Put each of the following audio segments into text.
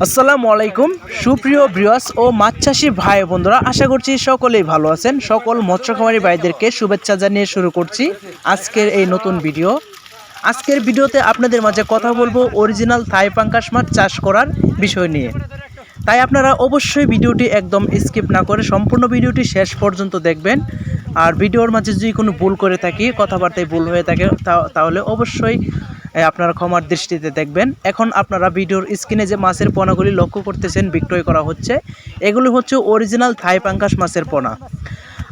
আসসালামু আলাইকুম। সুপ্রিয় ব্রিয়াস ও মাছ চাষি ভাই বন্ধুরা, আশা করছি সকলেই ভালো আছেন। সকল মৎস্য খামারি ভাইদেরকে শুভেচ্ছা জানিয়ে শুরু করছি আজকের এই নতুন ভিডিও। আজকের ভিডিওতে আপনাদের মাঝে কথা বলব অরিজিনাল থাই পাঙ্কাশ মাছ চাষ করার বিষয় নিয়ে। তাই আপনারা অবশ্যই ভিডিওটি একদম স্কিপ না করে সম্পূর্ণ ভিডিওটি শেষ পর্যন্ত দেখবেন। আর ভিডিওর মাঝে যদি কোনো ভুল করে থাকি, কথাবার্তায় ভুল হয়ে থাকে তাহলে অবশ্যই আপনারা ক্ষমার দৃষ্টিতে দেখবেন। এখন আপনারা ভিডিওর স্ক্রিনে যে মাছের পোনাগুলি লক্ষ্য করতেছেন, বিক্রয় করা হচ্ছে, এগুলি হচ্ছে অরিজিনাল থাই পাঙ্কাশ মাছের পোনা।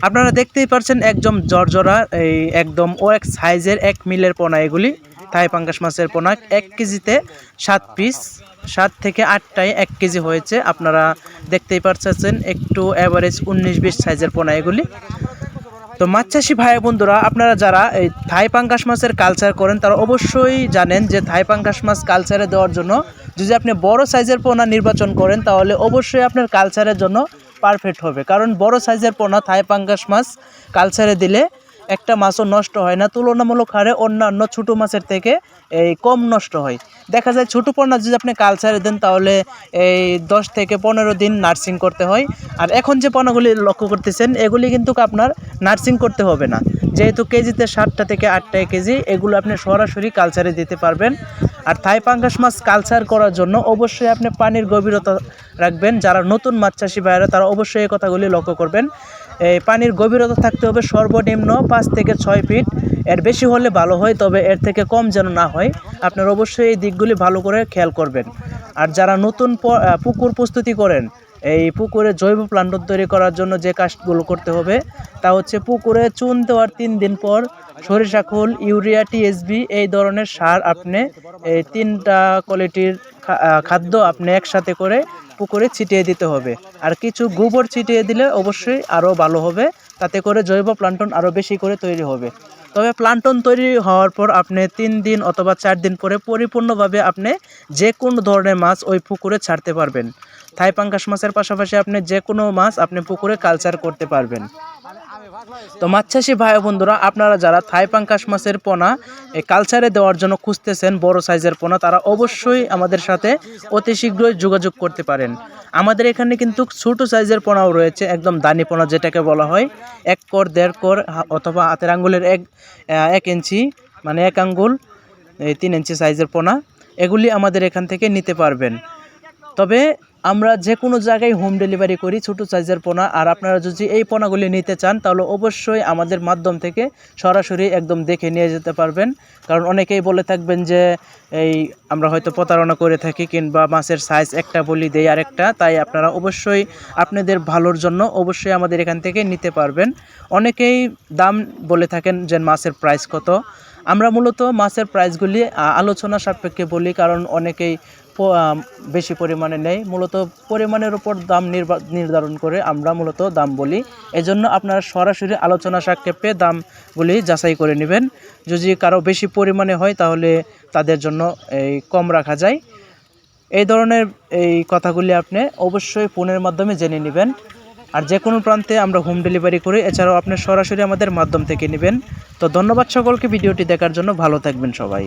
আপনারা দেখতেই পারছেন একদম জর্জরা, এই একদম ও এক সাইজের এক মিলের পোনা এগুলি, থাই পাঙ্কাশ মাছের পোনা। এক কেজিতে সাত পিস সাত থেকে আটটায় এক কেজি হয়েছে। আপনারা দেখতেই পাচ্ছেন একটু অ্যাভারেজ উনিশ বিশ সাইজের পোনা এগুলি। তো মাছ চাষি ভাই বন্ধুরা, আপনারা যারা এই থাই পাঙ্কাশ মাছের কালচার করেন, তারা অবশ্যই জানেন যে থাই পাঙ্কাশ মাছ কালচারে দেওয়ার জন্য যদি আপনি বড় সাইজের পোনা নির্বাচন করেন, তাহলে অবশ্যই আপনার কালচারের জন্য পারফেক্ট হবে। কারণ বড় সাইজের পোনা থাই পাঙ্কাশ মাছ কালচারে দিলে একটা মাছও নষ্ট হয় না, তুলনামূলক হারে অন্যান্য ছোটো মাছের থেকে এই কম নষ্ট হয়। দেখা যায় ছোটো পোনা যদি আপনি কালচারে দেন, তাহলে এই দশ থেকে পনেরো দিন নার্সিং করতে হয়। আর এখন যে পোনাগুলি লক্ষ্য করতেছেন, এগুলি কিন্তু আপনার নার্সিং করতে হবে না। যেহেতু কেজিতে সাতটা থেকে আটটা কেজি, এগুলো আপনি সরাসরি কালচারে দিতে পারবেন। আর থাই পাঙ্গাস মাছ কালচার করার জন্য অবশ্যই আপনি পানির গভীরতা রাখবেন। যারা নতুন মাছ চাষি ভাইয়েরা, তারা অবশ্যই এই কথাগুলি লক্ষ্য করবেন। এই পানির গভীরতা থাকতে হবে সর্বনিম্ন পাঁচ থেকে ছয় ফিট। এর বেশি হলে ভালো হয়, তবে এর থেকে কম যেন না হয়। আপনার অবশ্যই এই দিকগুলি ভালো করে খেয়াল করবেন। আর যারা নতুন পুকুর প্রস্তুতি করেন, এই পুকুরে জৈব প্লান্টন তৈরি করার জন্য যে কাজগুলো করতে হবে, তা হচ্ছে পুকুরে চুন দেওয়ার তিন দিন পর সরিষা খোল, ইউরিয়া টিএসবি এই ধরনের সার আপনি এই তিনটা কোয়ালিটির খাদ্য আপনি একসাথে করে পুকুরে ছিটিয়ে দিতে হবে। আর কিছু গোবর ছিটিয়ে দিলে অবশ্যই আরও ভালো হবে। তাতে করে জৈব প্লান্টন আরও বেশি করে তৈরি হবে। তবে প্লান্টন তৈরি হওয়ার পর আপনি তিন দিন অথবা চার দিন পরে পরিপূর্ণভাবে আপনি যে কোনো ধরনের মাছ ওই পুকুরে ছাড়তে পারবেন। থাই পাঙ্কাশ মাছের পাশাপাশি আপনি যে কোনো মাছ আপনি পুকুরে কালচার করতে পারবেন। তো মাছ ভাই বন্ধুরা, আপনারা যারা থাই পাঙ্কাশ মাছের পোনা এই কালচারে দেওয়ার জন্য খুঁজতেছেন বড় সাইজের পোনা, তারা অবশ্যই আমাদের সাথে অতি শীঘ্রই যোগাযোগ করতে পারেন। আমাদের এখানে কিন্তু ছোট সাইজের পোনাও রয়েছে, একদম দানি পোনা যেটাকে বলা হয়। এক কর, দেড় কর অথবা হাতের আঙ্গুলের এক এক ইঞ্চি মানে এক আঙ্গুল, এই তিন ইঞ্চি সাইজের পোনা, এগুলি আমাদের এখান থেকে নিতে পারবেন। তবে আমরা যে কোনো জায়গায় হোম ডেলিভারি করি, ছোটো সাইজের পোনা। আর আপনারা যদি এই পোনাগুলি নিতে চান, তাহলে অবশ্যই আমাদের মাধ্যম থেকে সরাসরি একদম দেখে নিয়ে যেতে পারবেন। কারণ অনেকেই বলে থাকবেন যে, এই আমরা হয়তো প্রতারণা করে থাকি কিংবা মাছের সাইজ একটা বলি দেই আরেকটা। তাই আপনারা অবশ্যই আপনাদের ভালোর জন্য অবশ্যই আমাদের এখান থেকে নিতে পারবেন। অনেকেই দাম বলে থাকেন যে, মাছের প্রাইস কত? আমরা মূলত মাছের প্রাইসগুলি আলোচনা সাপেক্ষে বলি, কারণ অনেকেই বেশি পরিমাণে নেই। মূলত পরিমাণের উপর দাম নির্ধারণ করে আমরা মূলত দাম বলি। এজন্য আপনারা সরাসরি আলোচনা সাপেক্ষে দামগুলি যাচাই করে নেবেন। যদি কারও বেশি পরিমাণে হয়, তাহলে তাদের জন্য এই কম রাখা যায়। এই ধরনের এই কথাগুলি আপনি অবশ্যই ফোনের মাধ্যমে জেনে নেবেন। আর যে কোনো প্রান্তে আমরা হোম ডেলিভারি করি, এছাড়াও আপনি সরাসরি আমাদের মাধ্যম থেকে নেবেন। তো ধন্যবাদ সকলকে, ভিডিওটি দেখার জন্য ভালো থাকবেন সবাই।